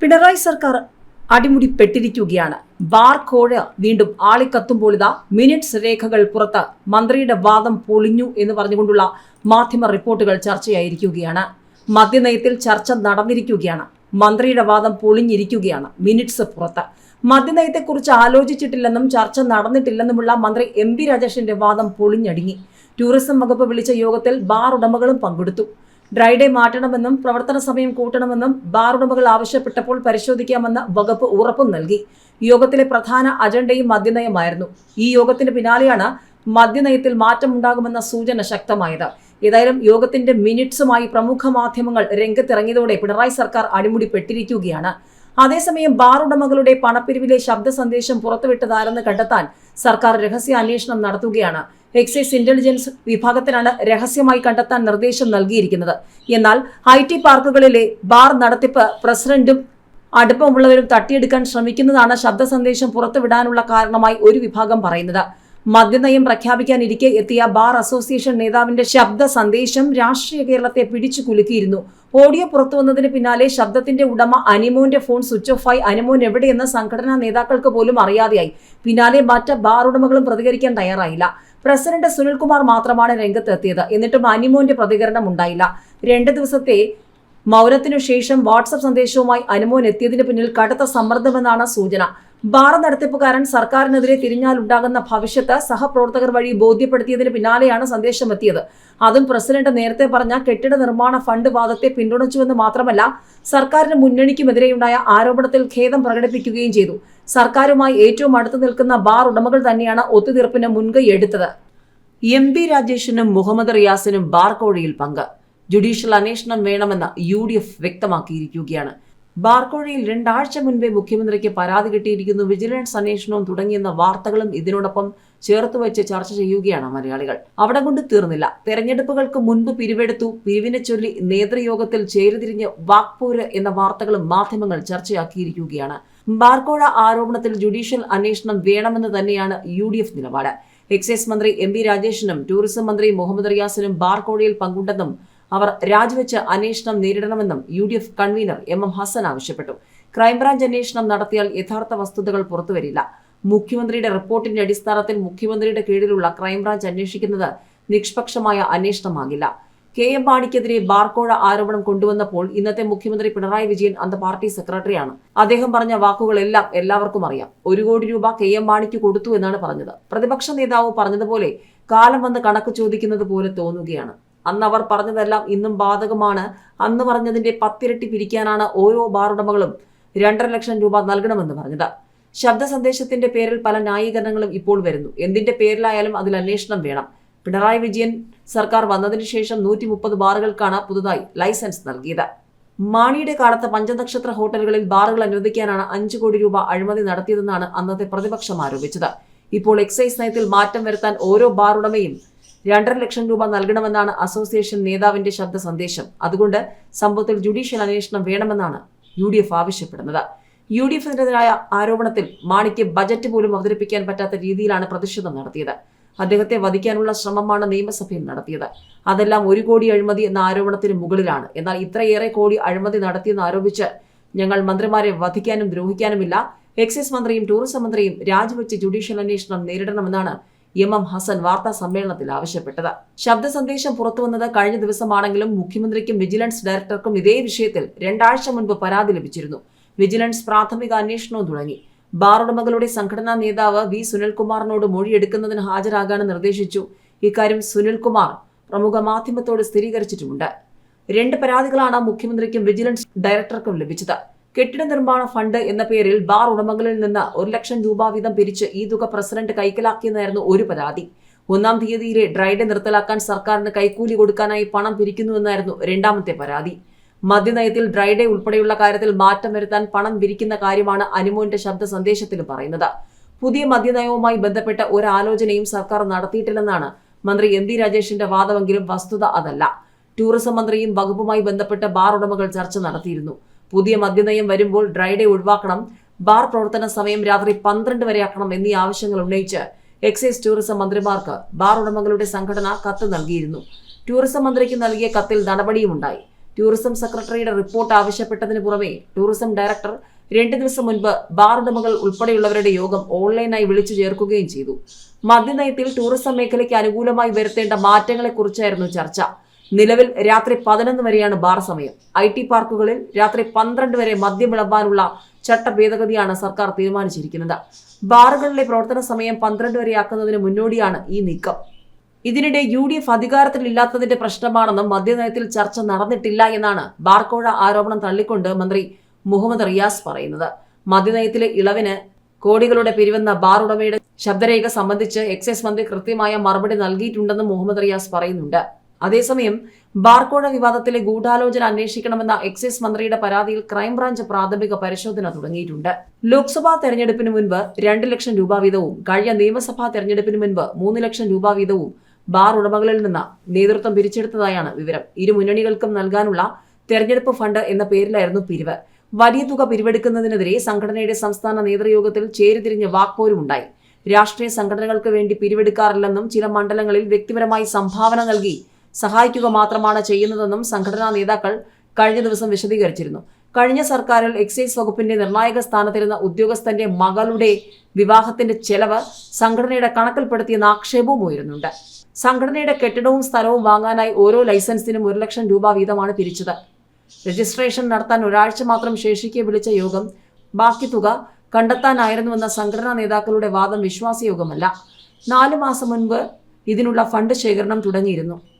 പിണറായി സർക്കാർ അടിമുടിപ്പെട്ടിരിക്കുകയാണ്. ബാർ കോഴ വീണ്ടും ആളിക്കത്തുമ്പോൾ ഇതാ മിനിറ്റ്സ് രേഖകൾ പുറത്ത് മന്ത്രിയുടെ വാദം പൊളിഞ്ഞു എന്ന് പറഞ്ഞുകൊണ്ടുള്ള മാധ്യമ റിപ്പോർട്ടുകൾ ചർച്ചയായിരിക്കുകയാണ്. മദ്യനയത്തിൽ ചർച്ച നടന്നിരിക്കുകയാണ്. മന്ത്രിയുടെ വാദം പൊളിഞ്ഞിരിക്കുകയാണ് മിനിറ്റ്സ് പുറത്ത്. മദ്യനയത്തെക്കുറിച്ച് ആലോചിച്ചിട്ടില്ലെന്നും ചർച്ച നടന്നിട്ടില്ലെന്നുമുള്ള മന്ത്രി എം പി രാജേഷിന്റെ വാദം പൊളിഞ്ഞടിങ്ങി. ടൂറിസം വകുപ്പ് വിളിച്ച യോഗത്തിൽ ബാർ ഉടമകളും പങ്കെടുത്തു. ഡ്രൈ ഡേ മാറ്റണമെന്നും പ്രവർത്തന സമയം കൂട്ടണമെന്നും ബാർ ഉടമകൾ ആവശ്യപ്പെട്ടപ്പോൾ പരിശോധിക്കാമെന്ന് വകുപ്പ് ഉറപ്പും നൽകി. യോഗത്തിലെ പ്രധാന അജണ്ടയും മദ്യനയമായിരുന്നു. ഈ യോഗത്തിന് പിന്നാലെയാണ് മദ്യനയത്തിൽ മാറ്റമുണ്ടാകുമെന്ന സൂചന ശക്തമായത്. ഏതായാലും യോഗത്തിന്റെ മിനിറ്റ്സുമായി പ്രമുഖ മാധ്യമങ്ങൾ രംഗത്തിറങ്ങിയതോടെ പിണറായി സർക്കാർ അടിമുടിപ്പെട്ടിരിക്കുകയാണ്. അതേസമയം ബാർ ഉടമകളുടെ പണപ്പിരിവിലെ ശബ്ദ സന്ദേശം പുറത്തുവിട്ടതാരെന്ന് കണ്ടെത്താൻ സർക്കാർ രഹസ്യ അന്വേഷണം നടത്തുകയാണ്. എക്സൈസ് ഇന്റലിജൻസ് വിഭാഗത്തിനാണ് രഹസ്യമായി കണ്ടെത്താൻ നിർദ്ദേശം നൽകിയിരിക്കുന്നത്. എന്നാൽ ഐ ടി പാർക്കുകളിലെ ബാർ നടത്തിപ്പ് പ്രസിഡന്റും അടുപ്പമുള്ളവരും തട്ടിയെടുക്കാൻ ശ്രമിക്കുന്നതാണ് ശബ്ദ സന്ദേശം പുറത്തുവിടാനുള്ള കാരണമായി ഒരു വിഭാഗം പറയുന്നത്. മദ്യനയം പ്രഖ്യാപിക്കാനിരിക്കെ എത്തിയ ബാർ അസോസിയേഷൻ നേതാവിന്റെ ശബ്ദ സന്ദേശം രാഷ്ട്രീയ കേരളത്തെ പിടിച്ചു കുലുക്കിയിരുന്നു. ഓഡിയോ പുറത്തു വന്നതിന് പിന്നാലെ ശബ്ദത്തിന്റെ ഉടമ അനിമോന്റെ ഫോൺ സ്വിച്ച് ഓഫായി അനിമോൻ എവിടെയെന്ന് സംഘടനാ നേതാക്കൾക്ക് പോലും അറിയാതെയായി. പിന്നാലെ മറ്റ് ബാർ ഉടമകളും പ്രതികരിക്കാൻ തയ്യാറായില്ല. പ്രസിഡന്റ് സുനിൽകുമാർ മാത്രമാണ് രംഗത്തെത്തിയത്. എന്നിട്ടും അനിമോന്റെ പ്രതികരണം ഉണ്ടായില്ല. രണ്ട് ദിവസത്തെ മൗനത്തിനു ശേഷം വാട്സപ്പ് സന്ദേശവുമായി അനുമോൻ എത്തിയതിന് പിന്നിൽ കടുത്ത സമ്മർദ്ദമെന്നാണ് സൂചന. ബാർ നടത്തിപ്പുകാരൻ സർക്കാരിനെതിരെ തിരിഞ്ഞാലുണ്ടാകുന്ന ഭവിഷ്യത്ത് സഹപ്രവർത്തകർ വഴി ബോധ്യപ്പെടുത്തിയതിന് പിന്നാലെയാണ് സന്ദേശം എത്തിയത് അതും പ്രസിഡന്റ് നേരത്തെ പറഞ്ഞ കെട്ടിട നിർമ്മാണ ഫണ്ട് വാദത്തെ പിന്തുണച്ചുവെന്ന് മാത്രമല്ല സർക്കാരിന് മുന്നണിക്കുമെതിരെയുണ്ടായ ആരോപണത്തിൽ ഖേദം പ്രകടിപ്പിക്കുകയും ചെയ്തു. സർക്കാരുമായി ഏറ്റവും അടുത്ത് നിൽക്കുന്ന ബാർ ഉടമകൾ തന്നെയാണ് ഒത്തുതീർപ്പിന് മുൻകൈ എടുത്തത്. എം പി രാജേഷിനും മുഹമ്മദ് റിയാസിനും ബാർ കോഴയിൽ പങ്ക്. ജുഡീഷ്യൽ അന്വേഷണം വേണമെന്ന് യു വ്യക്തമാക്കിയിരിക്കുകയാണ്. ബാർക്കോഴയിൽ രണ്ടാഴ്ച മുൻപേ മുഖ്യമന്ത്രിക്ക് പരാതി കിട്ടിയിരിക്കുന്നു. വിജിലൻസ് അന്വേഷണവും തുടങ്ങിയെന്ന വാർത്തകളും ഇതിനോടൊപ്പം ചേർത്ത് വെച്ച് ചർച്ച ചെയ്യുകയാണ് മലയാളികൾ. അവിടെ കൊണ്ട് തീർന്നില്ല. തെരഞ്ഞെടുപ്പുകൾക്ക് മുൻപ് പിരിവെടുത്തു. പിരിവിനെ ചൊല്ലി നേതൃയോഗത്തിൽ ചേരുതിരിഞ്ഞ് വാക്പൂര് എന്ന വാർത്തകളും മാധ്യമങ്ങൾ ചർച്ചയാക്കിയിരിക്കുകയാണ്. ബാർക്കോഴ ആരോപണത്തിൽ ജുഡീഷ്യൽ അന്വേഷണം വേണമെന്ന് തന്നെയാണ് യു നിലപാട്. എക്സൈസ് മന്ത്രി എം രാജേഷിനും ടൂറിസം മന്ത്രി മുഹമ്മദ് റിയാസിനും ബാർക്കോഴയിൽ പങ്കുണ്ടെന്നും അവർ രാജിവെച്ച് അന്വേഷണം നേരിടണമെന്നും U D F convener M M Hasan ആവശ്യപ്പെട്ടു. ക്രൈംബ്രാഞ്ച് അന്വേഷണം നടത്തിയാൽ യഥാർത്ഥ വസ്തുതകൾ പുറത്തുവരില്ല. മുഖ്യമന്ത്രിയുടെ റിപ്പോർട്ടിന്റെ അടിസ്ഥാനത്തിൽ മുഖ്യമന്ത്രിയുടെ കീഴിലുള്ള ക്രൈംബ്രാഞ്ച് അന്വേഷിക്കുന്നത് നിഷ്പക്ഷമായ അന്വേഷണമാകില്ല. കെ എം മാണിക്കെതിരെ ബാർക്കോഴ ആരോപണം കൊണ്ടുവന്നപ്പോൾ ഇന്നത്തെ മുഖ്യമന്ത്രി പിണറായി വിജയൻ അന്ന് പാർട്ടി സെക്രട്ടറിയാണ്. അദ്ദേഹം പറഞ്ഞ വാക്കുകളെല്ലാം എല്ലാവർക്കും അറിയാം. ഒരു കോടി രൂപ കെ എം മാണിക്ക് കൊടുത്തു എന്നാണ് പറഞ്ഞത്. പ്രതിപക്ഷ നേതാവ് പറഞ്ഞതുപോലെ കാലം വന്ന് കണക്ക് ചോദിക്കുന്നത് പോലെ തോന്നുകയാണ്. അന്ന് അവർ പറഞ്ഞതെല്ലാം ഇന്നും ബാധകമാണ്. അന്ന് പറഞ്ഞതിന്റെ പത്തിരട്ടി പിരിക്കാനാണ് ഓരോ ബാർ ഉടമകളും രണ്ടര ലക്ഷം രൂപ നൽകണമെന്ന് പറഞ്ഞത്. ശബ്ദ സന്ദേശത്തിന്റെ പേരിൽ പല ന്യായീകരണങ്ങളും ഇപ്പോൾ വരുന്നു. എന്തിന്റെ പേരിലായാലും അതിൽ അന്വേഷണം വേണം. പിണറായി വിജയൻ സർക്കാർ വന്നതിന് ശേഷം നൂറ്റി മുപ്പത് ബാറുകൾക്കാണ് പുതുതായി ലൈസൻസ് നൽകിയത്. മാണിയുടെ കാലത്ത് പഞ്ചനക്ഷത്ര ഹോട്ടലുകളിൽ ബാറുകൾ അനുവദിക്കാനാണ് അഞ്ചു കോടി രൂപ അഴിമതി നടത്തിയതെന്നാണ് അന്നത്തെ പ്രതിപക്ഷം ആരോപിച്ചത്. ഇപ്പോൾ എക്സൈസ് നയത്തിൽ മാറ്റം വരുത്താൻ ഓരോ ബാർ ഉടമയും രണ്ടര ലക്ഷം രൂപ നൽകണമെന്നാണ് അസോസിയേഷൻ നേതാവിന്റെ ശബ്ദ സന്ദേശം. അതുകൊണ്ട് സംഭവത്തിൽ ജുഡീഷ്യൽ അന്വേഷണം വേണമെന്നാണ് യു ഡി എഫ് ആവശ്യപ്പെടുന്നത്. യു ഡി എഫിനെതിരായ ആരോപണത്തിൽ മാണിക്ക് ബജറ്റ് പോലും അവതരിപ്പിക്കാൻ പറ്റാത്ത രീതിയിലാണ് പ്രതിഷേധം നടത്തിയത്. അദ്ദേഹത്തെ വധിക്കാനുള്ള ശ്രമമാണ് നിയമസഭയിൽ നടത്തിയത്. അതെല്ലാം ഒരു കോടി അഴിമതി എന്ന ആരോപണത്തിന് മുകളിലാണ്. എന്നാൽ ഇത്രയേറെ കോടി അഴിമതി നടത്തിയെന്ന് ആരോപിച്ച് ഞങ്ങൾ മന്ത്രിമാരെ വധിക്കാനും ദ്രോഹിക്കാനുമില്ല. എക്സൈസ് മന്ത്രിയും ടൂറിസം മന്ത്രിയും രാജിവെച്ച് ജുഡീഷ്യൽ അന്വേഷണം നേരിടണമെന്നാണ് എം എം ഹസൻ വാർത്താ സമ്മേളനത്തിൽ ആവശ്യപ്പെട്ടത്. ശബ്ദ സന്ദേശം പുറത്തുവന്നത് കഴിഞ്ഞ ദിവസമാണെങ്കിലും മുഖ്യമന്ത്രിക്കും വിജിലൻസ് ഡയറക്ടർക്കും ഇതേ വിഷയത്തിൽ രണ്ടാഴ്ച മുൻപ് പരാതി ലഭിച്ചിരുന്നു. വിജിലൻസ് പ്രാഥമിക അന്വേഷണവും തുടങ്ങി. ബാർ ഉടമകളുടെ സംഘടനാ നേതാവ് വി സുനിൽകുമാറിനോട് മൊഴിയെടുക്കുന്നതിന് ഹാജരാകാൻ നിർദ്ദേശിച്ചു. ഇക്കാര്യം സുനിൽകുമാർ പ്രമുഖ മാധ്യമത്തോട് സ്ഥിരീകരിച്ചിട്ടുമുണ്ട്. രണ്ട് പരാതികളാണ് മുഖ്യമന്ത്രിക്കും വിജിലൻസ് ഡയറക്ടർക്കും ലഭിച്ചത്. കെട്ടിട നിർമ്മാണ ഫണ്ട് എന്ന പേരിൽ ബാർ ഉടമകളിൽ നിന്ന് ഒരു ലക്ഷം രൂപ വീതം പിരിച്ച് ഈ തുക പ്രസിഡന്റ് കൈക്കലാക്കിയെന്നായിരുന്നു ഒരു പരാതി. ഒന്നാം തീയതിയിലെ ഡ്രൈഡേ നിർത്തലാക്കാൻ സർക്കാരിന് കൈക്കൂലി കൊടുക്കാനായി പണം പിരിക്കുന്നുവെന്നായിരുന്നു രണ്ടാമത്തെ പരാതി. മദ്യനയത്തിൽ ഡ്രൈഡേ ഉൾപ്പെടെയുള്ള കാര്യത്തിൽ മാറ്റം വരുത്താൻ പണം പിരിക്കുന്ന കാര്യമാണ് അനുമോന്റെ ശബ്ദ സന്ദേശത്തിൽ പറയുന്നത്. പുതിയ മദ്യനയവുമായി ബന്ധപ്പെട്ട ഒരു ആലോചനയും സർക്കാർ നടത്തിയിട്ടില്ലെന്നാണ് മന്ത്രി എം ഡി രാജേഷിന്റെ വാദമെങ്കിലും വസ്തുത അതല്ല. ടൂറിസം മന്ത്രിയും വകുപ്പുമായി ബന്ധപ്പെട്ട ബാർ ഉടമകൾ ചർച്ച നടത്തിയിരുന്നു. പുതിയ മദ്യനയം വരുമ്പോൾ ഡ്രൈഡേ ഒഴിവാക്കണം. ബാർ പ്രവർത്തന സമയം രാത്രി പന്ത്രണ്ട് വരെയാക്കണം എന്നീ ആവശ്യങ്ങൾ ഉന്നയിച്ച് എക്സൈസ് ടൂറിസം മന്ത്രിമാർക്ക് ബാർ ഉടമകളുടെ സംഘടന കത്ത് നൽകിയിരുന്നു. ടൂറിസം മന്ത്രിക്ക് നൽകിയ കത്തിൽ നടപടിയുമുണ്ടായി. ടൂറിസം സെക്രട്ടറിയുടെ റിപ്പോർട്ട് ആവശ്യപ്പെട്ടതിന് പുറമെ ടൂറിസം ഡയറക്ടർ രണ്ട് ദിവസം മുൻപ് ബാർ ഉടമകൾ ഉൾപ്പെടെയുള്ളവരുടെ യോഗം ഓൺലൈനായി വിളിച്ചു ചേർക്കുകയും ചെയ്തു. മദ്യനയത്തിൽ ടൂറിസം മേഖലയ്ക്ക് അനുകൂലമായി വരുത്തേണ്ട മാറ്റങ്ങളെക്കുറിച്ചായിരുന്നു ചർച്ച. നിലവിൽ രാത്രി പതിനൊന്ന് വരെയാണ് ബാർ സമയം. ഐ ടി പാർക്കുകളിൽ രാത്രി പന്ത്രണ്ട് വരെ മദ്യം വിളമ്പാനുള്ള ചട്ട ഭേദഗതിയാണ് സർക്കാർ തീരുമാനിച്ചിരിക്കുന്നത്. ബാറുകളിലെ പ്രവർത്തന സമയം പന്ത്രണ്ട് വരെയാക്കുന്നതിന് മുന്നോടിയാണ് ഈ നീക്കം. ഇതിനിടെ യു ഡി എഫ് അധികാരത്തിലില്ലാത്തതിന്റെ പ്രശ്നമാണെന്നും മദ്യനയത്തിൽ ചർച്ച നടന്നിട്ടില്ല എന്നാണ് ബാർക്കോഴ ആരോപണം തള്ളിക്കൊണ്ട് മന്ത്രി മുഹമ്മദ് റിയാസ് പറയുന്നത്. മദ്യനയത്തിലെ ഇളവിന് കോടികളുടെ പിരിവെന്ന ബാർ ഉടമയുടെ ശബ്ദരേഖ സംബന്ധിച്ച് എക്സൈസ് മന്ത്രി കൃത്യമായ മറുപടി നൽകിയിട്ടുണ്ടെന്നും മുഹമ്മദ് റിയാസ് പറയുന്നുണ്ട്. അതേസമയം ബാർക്കോഴ വിവാദത്തിലെ ഗൂഢാലോചന അന്വേഷിക്കണമെന്ന എക്സൈസ് മന്ത്രിയുടെ പരാതിയിൽ ക്രൈംബ്രാഞ്ച് പ്രാഥമിക പരിശോധന തുടങ്ങിയിട്ടുണ്ട്. ലോക്സഭാ തെരഞ്ഞെടുപ്പിന് മുൻപ് രണ്ട് ലക്ഷം രൂപ വീതവും കഴിഞ്ഞ നിയമസഭാ തെരഞ്ഞെടുപ്പിന് മുൻപ് മൂന്ന് ലക്ഷം രൂപ വീതവും ബാർ ഉടമകളിൽ നിന്ന് നേതൃത്വം പിരിച്ചെടുത്തതായാണ് വിവരം. ഇരു മുന്നണികൾക്കും നൽകാനുള്ള തെരഞ്ഞെടുപ്പ് ഫണ്ട് എന്ന പേരിലായിരുന്നു പിരിവ്. വലിയ തുക പിരിവെടുക്കുന്നതിനെതിരെ സംഘടനയുടെ സംസ്ഥാന നേതൃയോഗത്തിൽ ചേരിതിരിഞ്ഞ് വാക്പോരുമുണ്ടായി. രാഷ്ട്രീയ സംഘടനകൾക്ക് വേണ്ടി പിരിവെടുക്കാറില്ലെന്നും ചില മണ്ഡലങ്ങളിൽ വ്യക്തിപരമായി സംഭാവന നൽകി സഹായിക്കുക മാത്രമാണ് ചെയ്യുന്നതെന്നും സംഘടനാ നേതാക്കൾ കഴിഞ്ഞ ദിവസം വിശദീകരിച്ചിരുന്നു. കഴിഞ്ഞ സർക്കാരിൽ എക്സൈസ് വകുപ്പിന്റെ നിർണായക സ്ഥാനത്തിരുന്ന ഉദ്യോഗസ്ഥന്റെ മകളുടെ വിവാഹത്തിന്റെ ചെലവ് സംഘടനയുടെ കണക്കിൽപ്പെടുത്തിയെന്ന ആക്ഷേപവും ഉയരുന്നുണ്ട്. സംഘടനയുടെ കെട്ടിടവും സ്ഥലവും വാങ്ങാനായി ഓരോ ലൈസൻസിനും ഒരു ലക്ഷം രൂപ വീതമാണ് പിരിച്ചത്. രജിസ്ട്രേഷൻ നടത്താൻ ഒരാഴ്ച മാത്രം ശേഷിക്കെ വിളിച്ച യോഗം ബാക്കി തുക കണ്ടെത്താനായിരുന്നുവെന്ന സംഘടനാ നേതാക്കളുടെ വാദം വിശ്വാസയോഗമല്ല. നാലു മാസം മുൻപ് ഇതിനുള്ള ഫണ്ട് ശേഖരണം തുടങ്ങിയിരുന്നു.